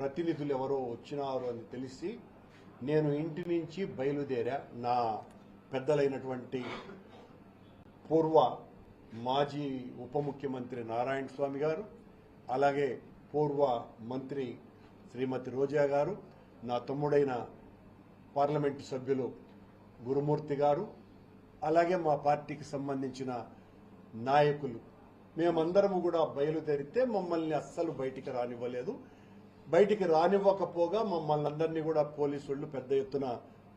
ప్రతినిధులు ఎవరో వచ్చినారు అని తెలిసి నేను ఇంటి నుంచి బయలుదేరా నా పెద్దలైనటువంటి పూర్వ మాజీ ఉప ముఖ్యమంత్రి నారాయణ స్వామి గారు అలాగే పూర్వ మంత్రి శ్రీమతి రోజా గారు నా తమ్ముడైన పార్లమెంటు సభ్యులు గురుమూర్తి గారు అలాగే మా పార్టీకి సంబంధించిన నాయకులు. మేమందరము కూడా బయలుదేరితే మమ్మల్ని అస్సలు బయటికి రానివ్వలేదు. బయటికి రానివ్వకపోగా మమ్మల్ని అందరినీ కూడా పోలీసులు పెద్ద ఎత్తున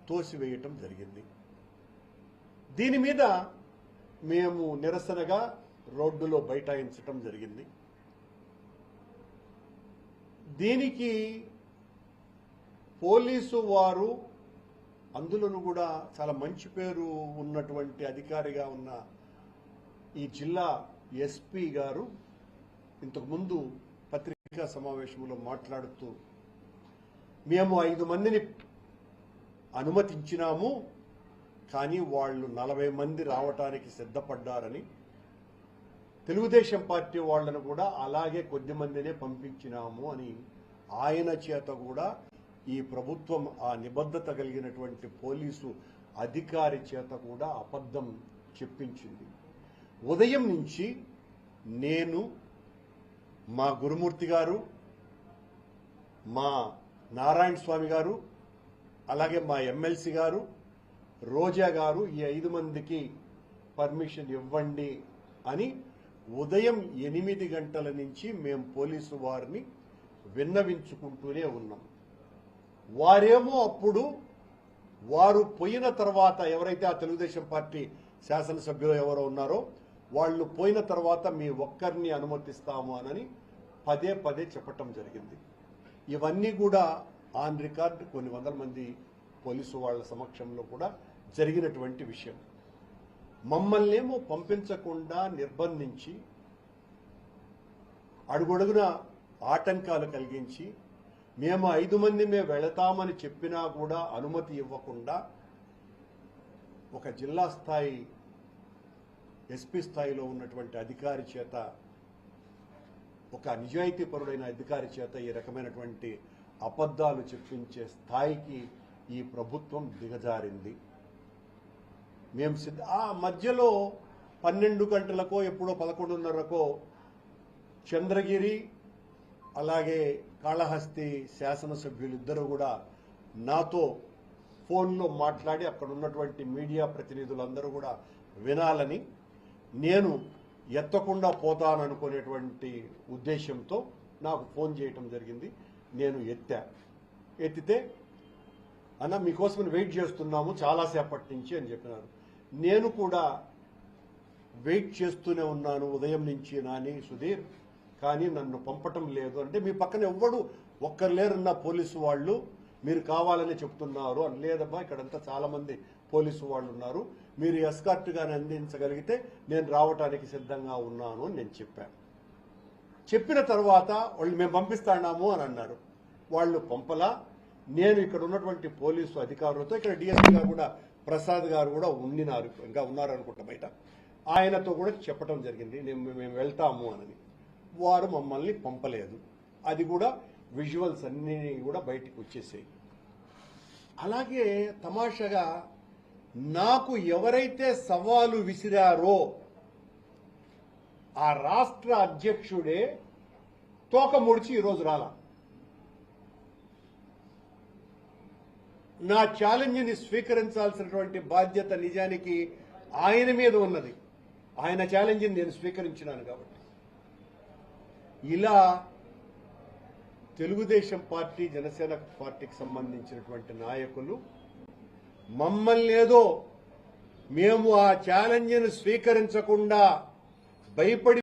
తోసివేయటం జరిగింది. దీని మీద మేము నిరసనగా రోడ్డులో బైఠాయించటం జరిగింది. దీనికి పోలీసు వారు అందులోనూ కూడా చాలా మంచి పేరు ఉన్నటువంటి అధికారిగా ఉన్న ఈ జిల్లా ఎస్పీ గారు ఇంతకుముందు పత్రికా సమావేశంలో మాట్లాడుతూ మేము ఐదు మందిని అనుమతించినాము కానీ వాళ్ళు నలభై మంది రావటానికి సిద్ధపడ్డారని తెలుగుదేశం పార్టీ వాళ్ళను కూడా అలాగే కొద్ది మందినే పంపించినాము అని ఆయన చేత కూడా ఈ ప్రభుత్వం ఆ నిబద్ధత కలిగినటువంటి పోలీసు అధికారి చేత కూడా అబద్ధం చెప్పించింది. ఉదయం నుంచి నేను మా గురుమూర్తి గారు మా నారాయణ స్వామి గారు అలాగే మా ఎమ్మెల్సీ గారు రోజా గారు ఈ ఐదు మందికి పర్మిషన్ ఇవ్వండి అని ఉదయం ఎనిమిది గంటల నుంచి మేము పోలీసు వారిని విన్నవించుకుంటూనే ఉన్నాం. వారేమో అప్పుడు వారు పోయిన తర్వాత ఎవరైతే ఆ తెలుగుదేశం పార్టీ శాసనసభ్యులు ఎవరో ఉన్నారో వాళ్ళు పోయిన తర్వాత మీ ఒక్కరిని అనుమతిస్తాము అనని పదే పదే చెప్పటం జరిగింది. ఇవన్నీ కూడా ఆన్ రికార్డ్ కొన్ని వందల మంది పోలీసు వాళ్ళ సమక్షంలో కూడా జరిగినటువంటి విషయం. మమ్మల్నేమో పంపించకుండా నిర్బంధించి అడుగడుగున ఆటంకాలు కలిగించి మేము ఐదు మంది మేము వెళతామని చెప్పినా కూడా అనుమతి ఇవ్వకుండా ఒక జిల్లా స్థాయి ఎస్పీ స్థాయిలో ఉన్నటువంటి అధికారి చేత ఒక నిజాయితీపరుడైన అధికారి చేత ఈ రకమైనటువంటి అబద్ధాలు చెప్పించే స్థాయికి ఈ ప్రభుత్వం దిగజారింది. మేము సిద్ధ ఆ మధ్యలో పన్నెండు గంటలకో ఎప్పుడో పదకొండున్నరకో చంద్రగిరి అలాగే కాళహస్తి శాసనసభ్యులిద్దరూ కూడా నాతో ఫోన్లో మాట్లాడి అక్కడ ఉన్నటువంటి మీడియా ప్రతినిధులందరూ కూడా వినాలని నేను ఎత్తకుండా పోతాననుకునేటువంటి ఉద్దేశంతో నాకు ఫోన్ చేయటం జరిగింది. నేను ఎత్తా. ఎత్తితే అన్న మీకోసం వెయిట్ చేస్తున్నాము చాలాసేపటి నుంచి అని చెప్పినారు. నేను కూడా వెయిట్ చేస్తూనే ఉన్నాను. ఉదయం నుంచి నాని సుధీర్ కానీ నన్ను పంపటం లేదు. అంటే మీ పక్కన ఎవ్వడు ఒక్కరు లేరున్న పోలీసు వాళ్ళు మీరు కావాలని చెప్తున్నారు అని లేదమ్మా ఇక్కడంతా చాలా మంది పోలీసు వాళ్ళు ఉన్నారు మీరు ఎస్కార్ట్ గాని అందించగలిగితే నేను రావటానికి సిద్ధంగా ఉన్నాను అని నేను చెప్పాను చెప్పిన తర్వాత వాళ్ళు మేము పంపిస్తాము అని అన్నారు. వాళ్ళు పంపలా. నేను ఇక్కడ ఉన్నటువంటి పోలీసు అధికారులతో ఇక్కడ డిఎస్పీ గారు కూడా ప్రసాద్ గారు కూడా ఉండినారు ఇంకా ఉన్నారు అనుకుంటా బయట. ఆయనతో కూడా చెప్పడం జరిగింది మేము వెళ్తాము అని వారు మమ్మల్ని పంపలేదు. అది కూడా విజువల్స్ అన్నీ కూడా బయటికి వచ్చేసాయి. అలాగే తమాషగా నాకు ఎవరైతే సవాలు విసిరారో ఆ రాష్ట్ర అధ్యక్షుడే తోక ముడిచి ఈరోజు రాలా. నా ఛాలెంజ్ని స్వీకరించాల్సినటువంటి బాధ్యత నిజానికి ఆయన మీద ఉన్నది. ఆయన ఛాలెంజ్ని నేను స్వీకరించినాను కాబట్టి. ఇలా తెలుగుదేశం పార్టీ జనసేన పార్టీకి సంబంధించినటువంటి నాయకులు మమ్మల్ని ఏదో మేము ఆ ఛాలెంజ్ను స్వీకరించకుండా భయపడి